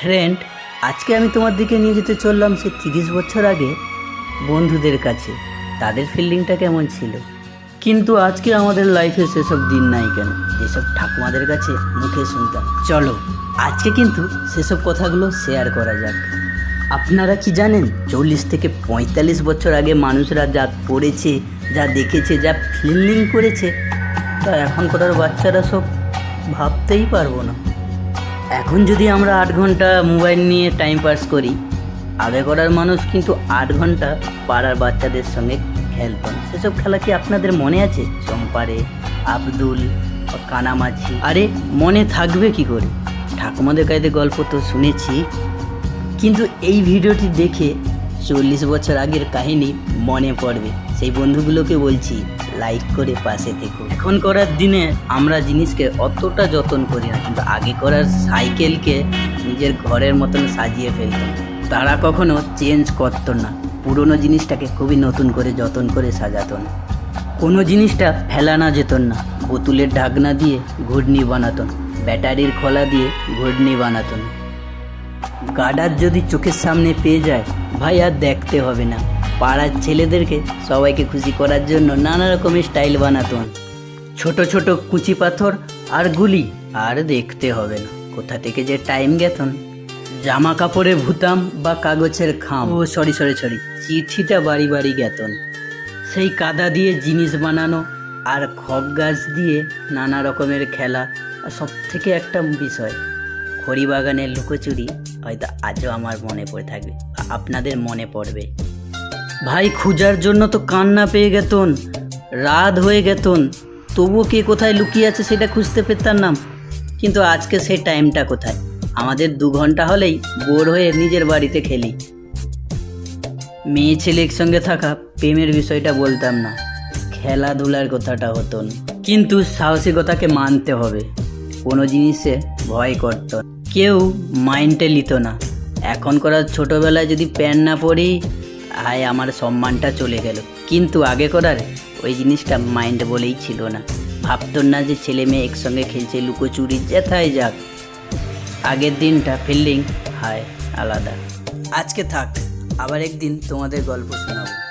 Friend আজকে আমি তোমার দিকে নিয়ে যেতে চললাম সে তিরিশ বছর আগে বন্ধুদের কাছে। তাদের ফিল্ডিংটা কেমন ছিল? কিন্তু আজকে আমাদের লাইফে সেসব দিন নাই কেন? যেসব ঠাকুমাদের কাছে মুখে শুনতাম। চলো, আজকে কিন্তু সেসব কথাগুলো শেয়ার করা যাক। আপনারা কি জানেন, চল্লিশ থেকে পঁয়তাল্লিশ বছর আগে মানুষরা যা পড়েছে, যা দেখেছে, যা ফিল্ডিং করেছে, তা এখনকার বাচ্চারা সব ভাবতেই পারব না। এখন যদি আমরা আট ঘণ্টা মোবাইল নিয়ে টাইম পাস করি, আগে করার মানুষ কিন্তু আট ঘণ্টা পাড়ার বাচ্চাদের সঙ্গে খেলতেন সেসব খেলা কি আপনাদের মনে আছে? চম্পারে, আব্দুল, কানামাছি। আরে, মনে থাকবে কি করে? ঠাকুমাদের কাছে গল্প তো শুনেছি। কিন্তু এই ভিডিওটি দেখে চল্লিশ বছর আগের কাহিনী মনে পড়বে। সেই বন্ধুগুলোকে বলছি লাইক করে পাশে থেকো। এখন করার দিনে আমরা জিনিসকে অতটা যত্ন করি না, কিন্তু আগে করার সাইকেলকে নিজের ঘরের মতন সাজিয়ে ফেলতাম তারা কখনো চেঞ্জ করতো না। পুরনো জিনিসটাকে খুবই নতুন করে যত্ন করে সাজাতো না। কোনো জিনিসটা ফেলানো যেত না। বোতলের ঢাকনা দিয়ে ঘুড়নি বানাতো না। ব্যাটারির খোলা দিয়ে ঘুড়নি বানাতো না। গার্ডার যদি চোখের সামনে পেয়ে যায়, ভাই আর দেখতে হবে না। পাড়ার ছেলেদেরকে সবাইকে খুশি করার জন্য নানা রকমের স্টাইল বানাতেন ছোট ছোট কুচি পাথর আর গুলি আর দেখতে হবে না। কোথা থেকে যে টাইম গেতন? জামা কাপড়ে ভুতাম বা কাগজের খাম? ও সরি সরি সরি চিঠিটা বাড়ি বাড়ি গেতন। সেই কাদা দিয়ে জিনিস বানানো আর খব গাছ দিয়ে নানা রকমের খেলা আর সব থেকে একটা বিষয়, খড়ি বাগানের লুকোচুরি হয়তো আজও আমার মনে পড়ে থাকবে আপনাদের মনে পড়বে। ভাই খুঁজার জন্য তো কান্না পেয়ে গেতন, রাত হয়ে গেতন। তবুও কে কোথায় লুকিয়ে আছে সেটা খুঁজতে পেতাম কিন্তু আজকে সেই টাইমটা কোথায়? আমাদের দু ঘণ্টা হলেই বোর হয়ে নিজের বাড়িতে খেলি। মেয়ে ছেলে একসঙ্গে থাকা প্রেমের বিষয়টা বলতাম না। খেলাধুলার কথাটা হতো না কিন্তু সাহসিকতাকে মানতে হবে। কোনো জিনিসে ভয় করত। কেউ মাইন্ডে নিত না। এখন করার ছোটোবেলায় যদি প্যান্ট না পরি হায় আমার সম্মানটা চলে গেল। কিন্তু আগে করার ওই জিনিসটা মাইন্ড বলেই ছিল না। ভাবত না যে ছেলে মেয়ে একসঙ্গে খেলছে লুকোচুরি, যেথায় যাক। আগের দিনটা ফিল্ডিং হায় আলাদা। আজকে থাক, আবার একদিন তোমাদের গল্প শোনাবো।